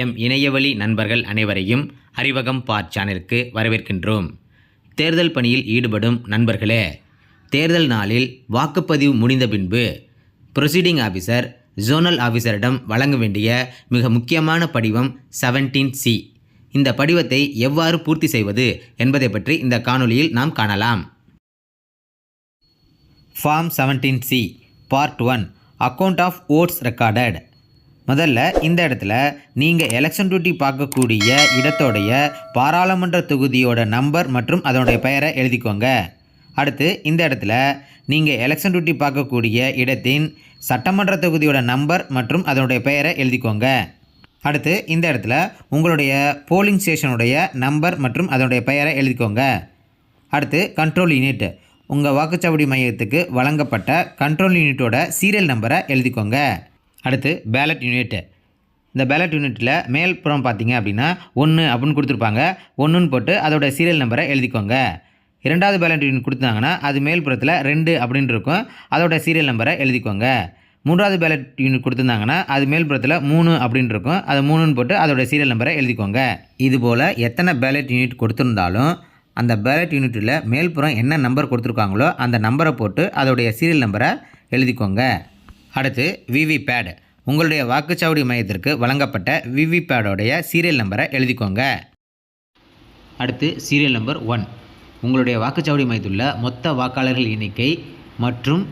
M இணையவழி நண்பர்கள் அனைவரையும் அறிவகம் பார் சேனலுக்கு வரவேற்கின்றோம். தேர்தல் பணியில் ஈடுபடும் நண்பர்களே தேர்தல் நாளில் வாக்குப்பதிவு முடிந்த பின்பு ப்ரொசீடிங் ஆஃபீஸர் ஜோனல் ஆஃபீஸரிடம் வழங்க வேண்டிய மிக முக்கியமான படிவம் 17C சி இந்த படிவத்தை எவ்வாறு பூர்த்தி செய்வது என்பதை பற்றி இந்த காணொளியில் நாம் காணலாம். Form 17C C part one account of votes recorded முதல்ல இந்த இடத்துல நீங்கள் எலெக்ஷன் டியூட்டி பார்க்கக்கூடிய இடத்தோடைய பாராளுமன்ற தொகுதியோட நம்பர் மற்றும் அதனுடைய பெயரை எழுதிக்கோங்க. அடுத்து இந்த இடத்துல நீங்கள் எலெக்ஷன் டியூட்டி பார்க்கக்கூடிய இடத்தின் சட்டமன்ற தொகுதியோட நம்பர் மற்றும் அதனுடைய பெயரை எழுதிக்கோங்க. அடுத்து இந்த இடத்துல உங்களுடைய போலிங் ஸ்டேஷனுடைய நம்பர் மற்றும் அதனுடைய பெயரை எழுதிக்கோங்க. அடுத்து கண்ட்ரோல் யூனிட் உங்கள் வாக்குச்சாவடி மையத்துக்கு வழங்கப்பட்ட கண்ட்ரோல் யூனிட்டோட சீரியல் நம்பரை எழுதிக்கோங்க. அடுத்து பேலட் யூனிட்டு இந்த பேலட் யூனிட்டில் மேல்புறம் பார்த்தீங்க அப்படின்னா ஒன்று அப்படின்னு கொடுத்துருப்பாங்க. ஒன்றுன்னு போட்டு அதோட சீரியல் நம்பரை எழுதிக்கோங்க. இரண்டாவது பேலட் யூனிட் கொடுத்தாங்கன்னா அது மேல்புறத்தில் ரெண்டு அப்படின்னு இருக்கும். அதோட சீரியல் நம்பரை எழுதிக்கோங்க. மூன்றாவது பேலட் யூனிட் கொடுத்துருந்தாங்கன்னா அது மேல்புறத்தில் மூணு அப்படின்னு இருக்கும். அது மூணுன்னு போட்டு அதோட சீரியல் நம்பரை எழுதிக்கோங்க. இதுபோல் எத்தனை பேலட் யூனிட் கொடுத்துருந்தாலும் அந்த பேலட் யூனிட்டில் மேல்புறம் என்ன நம்பர் கொடுத்துருக்காங்களோ அந்த நம்பரை போட்டு அதோடைய சீரியல் நம்பரை எழுதிக்கோங்க. அடுத்து விவிபேட். உங்களுடைய வாக்குச்சாவடி மையத்திற்கு வழங்கப்பட்ட விவிபேடோடைய சீரியல் நம்பரை எழுதிக்கோங்க. அடுத்து சீரியல் நம்பர் ஒன் உங்களுடைய வாக்குச்சாவடி மையத்துள்ள மொத்த வாக்காளர்கள் எண்ணிக்கை மற்றும்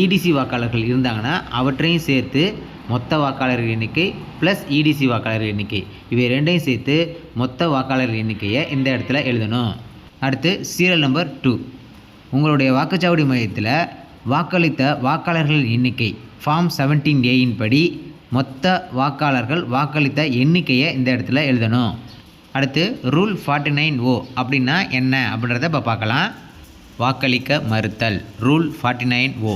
இடிசி வாக்காளர்கள் இருந்தாங்கன்னா அவற்றையும் சேர்த்து மொத்த வாக்காளர்கள் எண்ணிக்கை ப்ளஸ் இடிசி வாக்காளர்கள் எண்ணிக்கை. இவை ரெண்டையும் சேர்த்து மொத்த வாக்காளர்கள் எண்ணிக்கையை இந்த இடத்துல எழுதணும். அடுத்து சீரியல் நம்பர் டூ உங்களுடைய வாக்குச்சாவடி மையத்தில் வாக்களித்த வாக்காளர்கள் எண்ணிக்கை. ஃபார்ம் செவன்டீன் ஏயின் படி மொத்த வாக்காளர்கள் வாக்களித்த எண்ணிக்கையை இந்த இடத்துல எழுதணும். அடுத்து ரூல் ஃபார்ட்டி நைன் ஓ அப்படின்னா என்ன? அப்படின்றத இப்போ பார்க்கலாம். வாக்களிக்க மறுத்தல். ரூல் ஃபார்ட்டி நைன் ஓ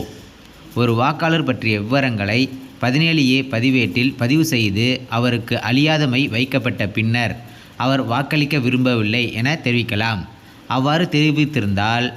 ஒரு வாக்காளர் பற்றிய விவரங்களை பதினேழு ஏ பதிவேட்டில் பதிவு செய்து அவருக்கு அழியாதமை வைக்கப்பட்ட பின்னர் அவர் வாக்களிக்க விரும்பவில்லை என தெரிவிக்கலாம். அவ்வாறு தெரிவித்திருந்தால்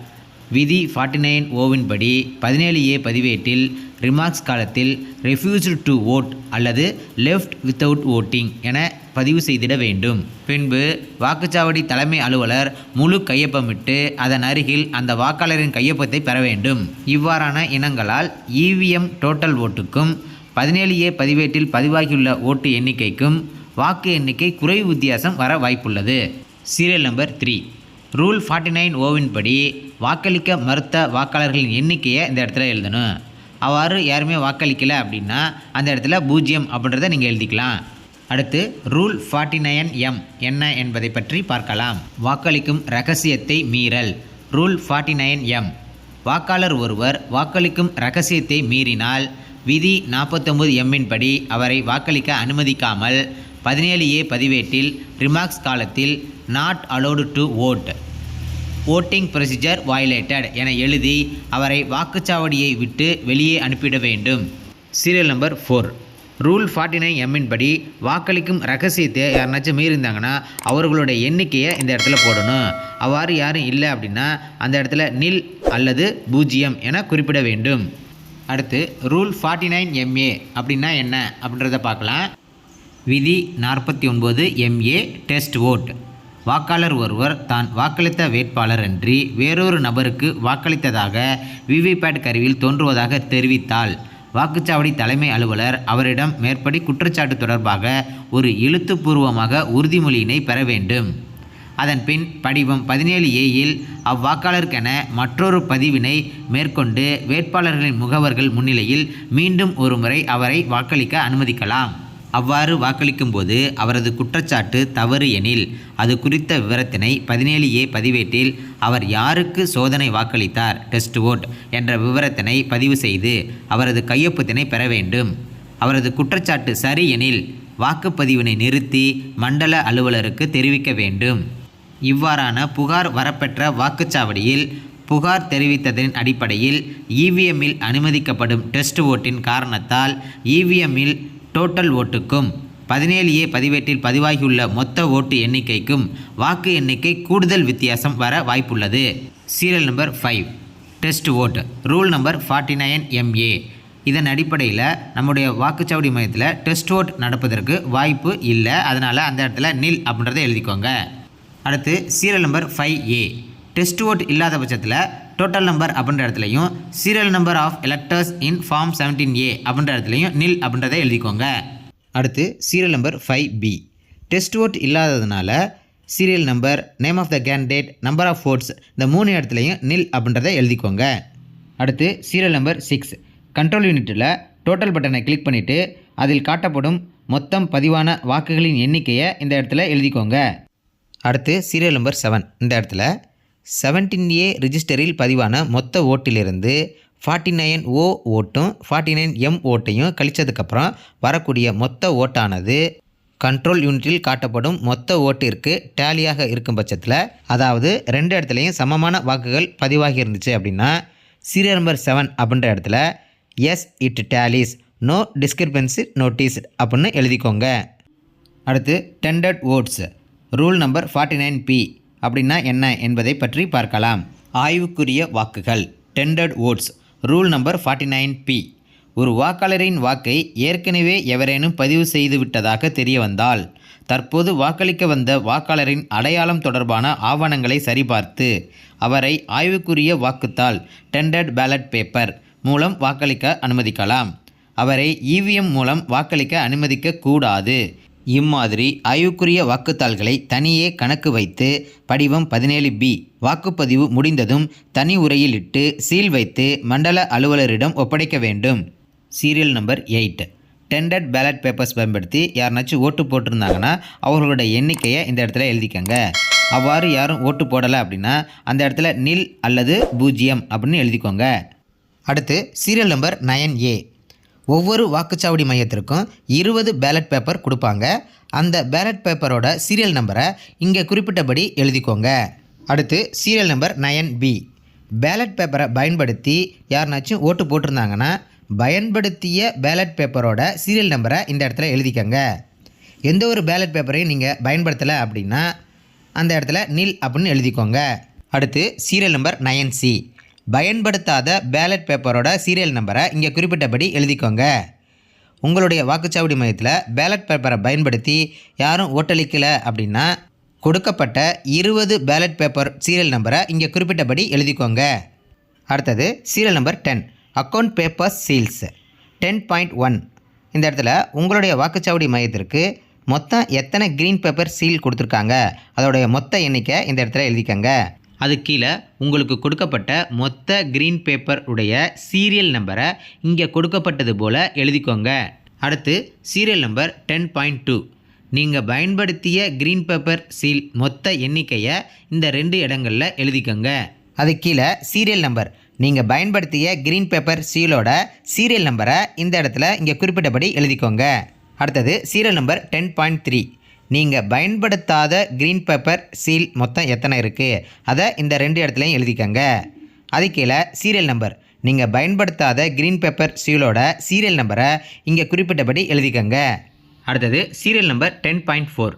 விதி ஃபார்ட்டி நைன் ஓவின் படி பதினேழு ஏ பதிவேட்டில் ரிமார்க்ஸ் காலத்தில் ரெஃப்யூஸ்டு டு ஓட் அல்லது லெஃப்ட் வித்தவுட் ஓட்டிங் என பதிவு செய்திட வேண்டும். பின்பு வாக்குச்சாவடி தலைமை அலுவலர் முழு கையொப்பமிட்டு அதன் அருகில் அந்த வாக்காளரின் கையொப்பத்தை பெற வேண்டும். இவ்வாறான இனங்களால் இவிஎம் டோட்டல் ஓட்டுக்கும் பதினேழு ஏ பதிவேட்டில் பதிவாகியுள்ள ஓட்டு எண்ணிக்கைக்கும் வாக்கு எண்ணிக்கை குறைவு வித்தியாசம் வர வாய்ப்புள்ளது. Serial number three rule forty nine ஓவின் படி வாக்களிக்க மறுத்த வாக்காளர்களின் எண்ணிக்கையை இந்த இடத்துல எழுதணும். அவ்வாறு யாருமே வாக்களிக்கலை அப்படின்னா அந்த இடத்துல பூஜ்ஜியம் அப்படின்றத நீங்கள் எழுதிக்கலாம். அடுத்து ரூல் ஃபார்ட்டி நைன் எம் என்ன என்பதை பற்றி பார்க்கலாம். வாக்களிக்கும் ரகசியத்தை மீறல். Rule forty nine M. வாக்காளர் ஒருவர் வாக்களிக்கும் ரகசியத்தை மீறினால் விதி நாற்பத்தொம்பது எம்மின் படி அவரை வாக்களிக்க அனுமதிக்காமல் பதினேழு ஏ பதிவேட்டில் ரிமார்க்ஸ் காலத்தில் not allowed to vote voting procedure violated என எழுதி அவரை வாக்குச்சாவடியை விட்டு வெளியே அனுப்பிட வேண்டும். Serial number four rule forty nine எம்மின் படி வாக்களிக்கும் ரகசியத்தை யாருனாச்சும் மீறிந்தாங்கன்னா அவர்களுடைய எண்ணிக்கையை இந்த இடத்துல போடணும். அவ்வாறு யாரும் இல்லை அப்படின்னா அந்த இடத்துல நில் அல்லது பூஜ்ஜியம் என குறிப்பிட வேண்டும். அடுத்து ரூல் ஃபார்ட்டி நைன் எம்ஏ அப்படின்னா என்ன? அப்படின்றத பார்க்கலாம். விதி நாற்பத்தி ஒன்பது எம்ஏ டெஸ்ட் ஓட் வாக்காளர் ஒருவர் தான் வாக்களித்த வேட்பாளர் அன்றி வேறொரு நபருக்கு வாக்களித்ததாக விவிபேட் கருவியில் தோன்றுவதாக தெரிவித்தால் வாக்குச்சாவடி தலைமை அலுவலர் அவரிடம் மேற்படி குற்றச்சாட்டு தொடர்பாக ஒரு எழுத்துப்பூர்வமாக உறுதிமொழியினை பெற வேண்டும். அதன் பின் படிவம் பதினேழு ஏயில் அவ்வாக்காளருக்கென மற்றொரு பதிவினை மேற்கொண்டு வேட்பாளர்களின் முகவர்கள் முன்னிலையில் மீண்டும் ஒருமுறை அவரை வாக்களிக்க அனுமதிக்கலாம். அவ்வாறு வாக்களிக்கும்போது அவரது குற்றச்சாட்டு தவறு எனில் அது குறித்த விவரத்தினை பதினேழு ஏ பதிவேட்டில் அவர் யாருக்கு சோதனை வாக்களித்தார் டெஸ்ட் ஓட் என்ற விவரத்தினை பதிவு செய்து அவரது கையொப்பத்தினை பெற வேண்டும். அவரது குற்றச்சாட்டு சரி எனில் வாக்குப்பதிவினை நிறுத்தி மண்டல அலுவலருக்கு தெரிவிக்க வேண்டும். இவ்வாறான புகார் வரப்பெற்ற வாக்குச்சாவடியில் புகார் தெரிவித்ததன் அடிப்படையில் இவிஎம்மில் அனுமதிக்கப்படும் டெஸ்ட் ஓட்டின் காரணத்தால் இவிஎம்மில் டோட்டல் ஓட்டுக்கும் பதினேழு ஏ பதிவேட்டில் பதிவாகியுள்ள மொத்த ஓட்டு எண்ணிக்கைக்கும் வாக்கு எண்ணிக்கை கூடுதல் வித்தியாசம் வர வாய்ப்புள்ளது. Serial number five test vote rule number forty nine M A இதன் அடிப்படையில் நம்முடைய வாக்குச்சாவடி மையத்தில் டெஸ்ட் ஓட் நடப்பதற்கு வாய்ப்பு இல்லை. அதனால் அந்த இடத்துல நில் அப்படின்றத எழுதிக்கோங்க. அடுத்து serial number five A test vote இல்லாத பட்சத்தில் டோட்டல் நம்பர் அப்படின்ற இடத்துலையும் serial number of electors in form seventeen A அப்படின்ற இடத்துலையும் நில் அப்படின்றத எழுதிக்கோங்க. அடுத்து serial number five B test vote இல்லாததுனால serial number name of the candidate number of votes இந்த மூணு இடத்துலையும் நில் அப்படின்றத எழுதிக்கோங்க. அடுத்து சீரியல் நம்பர் சிக்ஸ் கண்ட்ரோல் யூனிட்டில் டோட்டல் பட்டனை கிளிக் பண்ணிவிட்டு அதில் காட்டப்படும் மொத்தம் பதிவான வாக்குகளின் எண்ணிக்கையை இந்த இடத்துல எழுதிக்கோங்க. அடுத்து சீரியல் நம்பர் செவன் இந்த இடத்துல செவன்டீன் ஏ ரிஜிஸ்டரில் பதிவான மொத்த ஓட்டிலிருந்து ஃபார்ட்டி நைன் ஓ ஓட்டும் ஃபார்ட்டி நைன் எம் ஓட்டையும் கழிச்சதுக்கப்புறம் வரக்கூடிய மொத்த ஓட்டானது கண்ட்ரோல் யூனிட்டில் காட்டப்படும் மொத்த ஓட்டிற்கு டேலியாக இருக்கும் பட்சத்தில் அதாவது ரெண்டு இடத்துலையும் சமமான வாக்குகள் பதிவாகி இருந்துச்சு அப்படின்னா சீரியல் நம்பர் செவன் அப்படின்ற இடத்துல yes it tallies no discrepancy noticed அப்படின்னு எழுதிக்கோங்க. அடுத்து tendered votes rule number forty nine P அப்படின்னா என்ன என்பதை பற்றி பார்க்கலாம். ஆய்வுக்குரிய வாக்குகள். Tendered votes rule number forty nine P ஒரு வாக்காளரின் வாக்கை ஏற்கனவே எவரேனும் பதிவு செய்து விட்டதாக தெரிய வந்தால் தற்போது வாக்களிக்க வந்த வாக்காளரின் அடையாளம் தொடர்பான ஆவணங்களை சரிபார்த்து அவரை ஆய்வுக்குரிய வாக்குத்தாள் டெண்டர்ட் பேலட் பேப்பர் மூலம் வாக்களிக்க அனுமதிக்கலாம். அவரை இவிஎம் மூலம் வாக்களிக்க அனுமதிக்க கூடாது இம்மாதிரி ஆய்வுக்குரிய வாக்குத்தாள்களை தனியே கணக்கு வைத்து படிவம் பதினேழு பி. வாக்குப்பதிவு முடிந்ததும் தனி உரையில் இட்டு சீல் வைத்து மண்டல அலுவலரிடம் ஒப்படைக்க வேண்டும். Serial number eight. Tendered ballot papers பயன்படுத்தி யாருனாச்சும் ஓட்டு போட்டிருந்தாங்கன்னா அவர்களோட எண்ணிக்கையை இந்த இடத்துல எழுதிக்கங்க. அவ்வாறு யாரும் ஓட்டு போடலை அப்படின்னா அந்த இடத்துல நில் அல்லது பூஜ்ஜியம் அப்படின்னு எழுதிக்கோங்க. அடுத்து சீரியல் நம்பர் நயன் ஏ. ஒவ்வொரு வாக்குச்சாவடி மையத்திற்கும் இருபது பேலட் பேப்பர் கொடுப்பாங்க. அந்த பேலட் பேப்பரோட சீரியல் நம்பரை இங்கே குறிப்பிட்டபடி எழுதிக்கோங்க. அடுத்து serial number nine B ballot பேப்பரை பயன்படுத்தி யாருனாச்சும் ஓட்டு போட்டிருந்தாங்கன்னா பயன்படுத்திய பேலட் பேப்பரோட சீரியல் நம்பரை இந்த இடத்துல எழுதிக்கங்க. எந்த ஒரு பேலட் பேப்பரையும் நீங்கள் பயன்படுத்தலை அப்படின்னா அந்த இடத்துல நில் அப்படின்னு எழுதிக்கோங்க. அடுத்து சீரியல் நம்பர் நயன் சி பயன்படுத்தாத பேலட் பேப்பரோட சீரியல் நம்பரை இங்கே குறிப்பிட்டபடி எழுதிக்கோங்க. உங்களுடைய வாக்குச்சாவடி மையத்தில் பேலட் பேப்பரை பயன்படுத்தி யாரும் ஓட்டளிக்கலை அப்படின்னா கொடுக்கப்பட்ட இருபது பேலட் பேப்பர் சீரியல் நம்பரை இங்கே குறிப்பிட்டபடி எழுதிக்கோங்க. அடுத்தது serial number ten account papers seals ten point one இந்த இடத்துல உங்களுடைய வாக்குச்சாவடி மையத்திற்கு மொத்தம் எத்தனை க்ரீன் பேப்பர் சீல் கொடுத்துருக்காங்க? அதோடைய மொத்த எண்ணிக்கை இந்த இடத்துல எழுதிக்கோங்க. அது கீழே உங்களுக்கு கொடுக்கப்பட்ட மொத்த க்ரீன் பேப்பர் உடைய சீரியல் நம்பரை இங்கே கொடுக்கப்பட்டது போல் எழுதிக்கோங்க. அடுத்து serial number ten point two நீங்கள் பயன்படுத்திய க்ரீன் பேப்பர் சீல் மொத்த எண்ணிக்கையை இந்த ரெண்டு இடங்களில் எழுதிக்கோங்க. அது கீழே சீரியல் நம்பர் நீங்கள் பயன்படுத்திய க்ரீன் பேப்பர் சீலோட சீரியல் நம்பரை இந்த இடத்துல இங்கே குறிப்பிட்டபடி எழுதிக்கோங்க. அடுத்தது serial number ten point three நீங்கள் பயன்படுத்தாத க்ரீன் பேப்பர் சீல் மொத்தம் எத்தனை இருக்குது அதை இந்த ரெண்டு இடத்துலையும் எழுதிக்கங்க. அது கீழே சீரியல் நம்பர் நீங்கள் பயன்படுத்தாத க்ரீன் பேப்பர் சீலோட சீரியல் நம்பரை இங்கே குறிப்பிட்டபடி எழுதிக்கங்க. அடுத்தது serial number ten point four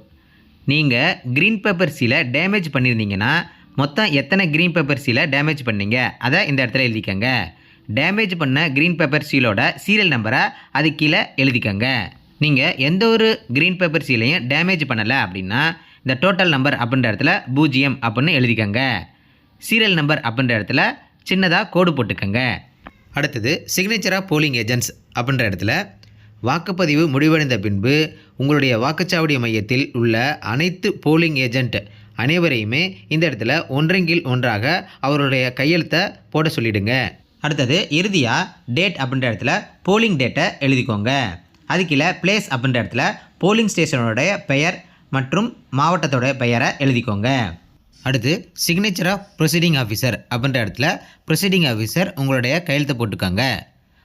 நீங்கள் க்ரீன் பேப்பர் சீலை டேமேஜ் பண்ணியிருந்தீங்கன்னா மொத்தம் எத்தனை க்ரீன் பேப்பர் சீலை டேமேஜ் பண்ணீங்க? அதை இந்த இடத்துல எழுதிக்கங்க. டேமேஜ் பண்ண க்ரீன் பேப்பர் சீலோட சீரியல் நம்பரை அது கீழே எழுதிக்கங்க. நீங்கள் எந்த ஒரு க்ரீன் பேப்பர் சீலையும் டேமேஜ் பண்ணலை அப்படின்னா இந்த டோட்டல் நம்பர் அப்படின்ற இடத்துல பூஜ்ஜியம் அப்படின்னு எழுதிக்கங்க. சீரியல் நம்பர் அப்படின்ற இடத்துல சின்னதாக கோடு போட்டுக்கங்க. அடுத்தது சிக்னேச்சர் ஆஃப் போலிங் ஏஜென்ட்ஸ் அப்படின்ற இடத்துல வாக்குப்பதிவு முடிவடைந்த பின்பு உங்களுடைய வாக்குச்சாவடி மையத்தில் உள்ள அனைத்து போலிங் ஏஜென்ட் அனைவரையுமே இந்த இடத்துல ஒன்றெங்கில் ஒன்றாக அவருடைய கையெழுத்தை போட சொல்லிடுங்க. அடுத்தது இறுதியாக டேட் அப்படின்ற இடத்துல போலிங் டேட்டை எழுதிக்கோங்க. அது கீழே பிளேஸ் அப்படின்ற இடத்துல போலிங் ஸ்டேஷனோடைய பெயர் மற்றும் மாவட்டத்தோட பெயரை எழுதிக்கோங்க. அடுத்து சிக்னேச்சர் ஆஃப் ப்ரொசீடிங் ஆஃபீஸர் அப்படின்ற இடத்துல ப்ரொசீடிங் ஆஃபீஸர் உங்களுடைய கையெழுத்து போட்டுக்கோங்க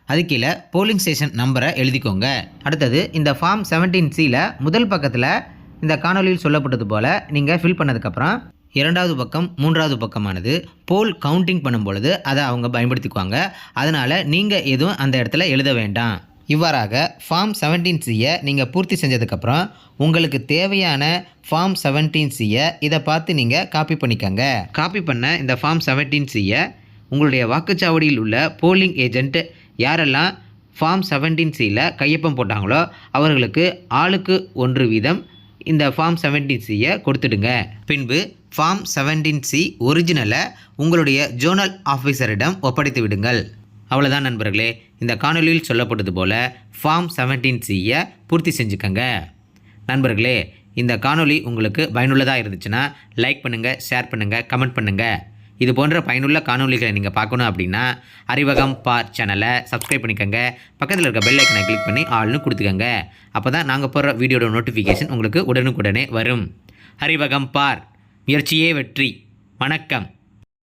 அது கீழே போலிங் ஸ்டேஷன் நம்பரை எழுதிக்கோங்க. அடுத்தது இந்த ஃபார்ம் செவன்டீன் சியில் முதல் பக்கத்தில் இந்த காணொலியில் சொல்லப்பட்டது போல் நீங்கள் ஃபில் பண்ணதுக்கப்புறம் இரண்டாவது பக்கம் மூன்றாவது பக்கமானது போல் கவுண்டிங் பண்ணும் பொழுது அதை அவங்க பயன்படுத்திக்குவாங்க. அதனால் நீங்கள் எதுவும் அந்த இடத்துல எழுத வேண்டாம். இவ்வாறாக ஃபார்ம் செவன்டீன் சியை நீங்கள் பூர்த்தி செஞ்சதுக்கப்புறம் உங்களுக்கு தேவையான ஃபார்ம் செவன்டீன் சியை இதை பார்த்து நீங்கள் காப்பி பண்ணிக்கங்க. காப்பி பண்ண இந்த ஃபார்ம் செவன்டீன் சியை உங்களுடைய வாக்குச்சாவடியில் உள்ள போலிங் ஏஜென்ட் யாரெல்லாம் ஃபார்ம் செவன்டீன் சியில் கையொப்பம் போட்டாங்களோ அவர்களுக்கு ஆளுக்கு ஒன்று வீதம் இந்த ஃபார்ம் செவன்டீன் சியை கொடுத்துடுங்க. பின்பு ஃபார்ம் செவன்டீன் சி ஒரிஜினலை உங்களுடைய ஜோனல் ஆஃபீஸரிடம் ஒப்படைத்து விடுங்கள். அவ்வளோதான் நண்பர்களே. இந்த காணொலியில் சொல்லப்பட்டது போல் ஃபார்ம் செவன்டீன் சியை பூர்த்தி செஞ்சுக்கங்க. நண்பர்களே இந்த காணொலி உங்களுக்கு பயனுள்ளதாக இருந்துச்சுன்னா லைக் பண்ணுங்கள் ஷேர் பண்ணுங்கள் கமெண்ட் பண்ணுங்கள் இது போன்ற பயனுள்ள காணொளிகளை நீங்கள் பார்க்கணும் அப்படின்னா அறிவகம் பார் சேனலை சப்ஸ்கிரைப் பண்ணிக்கோங்க. பக்கத்தில் இருக்க பெல் ஐக்கனை கிளிக் பண்ணி ஆள்னு கொடுத்துக்கோங்க. அப்போ தான் நாங்கள் போடுற வீடியோட நோட்டிஃபிகேஷன் உங்களுக்கு உடனுக்குடனே வரும். அறிவகம் பார் முயற்சியே வெற்றி வணக்கம்.